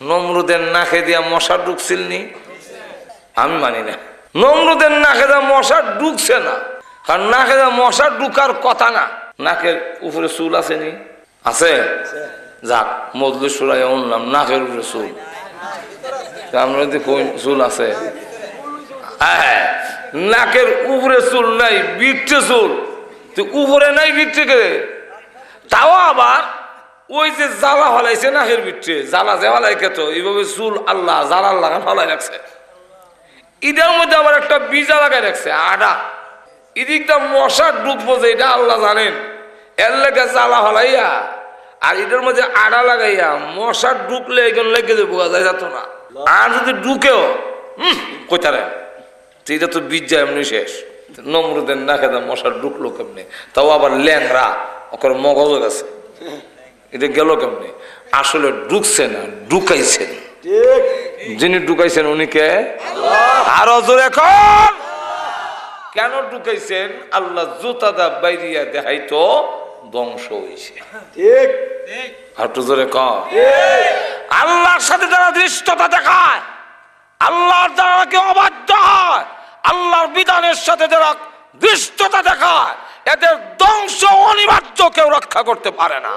নমরুদের নাকে দিয়া মশা ঢুকছিল নি? আমি মানি না। নমরুদের নাকে দিয়া মশা ঢুকছে না। কারণ নাকে দিয়া মশা ঢুকার কথা না। নাকের উপরে চুল আছে নি? আছে? যাক মজলু সুরাই উনলাম নাকের উপরে চুল। আমরা যদি চুল আছে? হ্যাঁ নাকের উপরে চুল নাই বিটে চুল। তো উপরে নাই বিটে তাও আবার ওই যে জ্বালা হলাইছে না নাকের বিটে জ্বালা যে হলাইকে তো, এইভাবে চুল আল্লাহ জ্বালার লাগান হলাই রাখছে? ঈদের মধ্যে আবার একটা বীজা লাগাই রাখছে আডা এদিকটা মশা ডুববো যে এটা আল্লাহ জানেন। এর লেগে জ্বালা হলাইয়া আর এটার মধ্যে আড়া লাগাইয়া মশা ঢুকলে এখানে লেগে যে বোঝা যায়, যেত না। আর যদি ডুকেও, হুম কোথায় এটা তো বীজ যায় এমনি শেষ। নমরুদের না খেতে মশা ডুকলো কেমনি? তাও আবার ল্যাংরা ওকে মগজ গেছে। এটা গেল কেমনি? আসলে ঢুকছে না ঢুকাইছেন। ঠিক। যিনি ঢুকাইছেন উনি কে? আরও জোরে কর কেন ঢুকাইছেন? আল্লাহ জুতা দা বাইরিয়া দেখাই তো ধ্বংস হয়েছে জোরে কর আল্লাহর সাথে যারা দৃষ্টতা দেখায় আল্লাহর দ্বারা কেউ অবাধ্য হয়? আল্লাহর বিধানের সাথে যারা দৃষ্টতা দেখায় এদের ধ্বংস অনিবার্য কেউ রক্ষা করতে পারে না।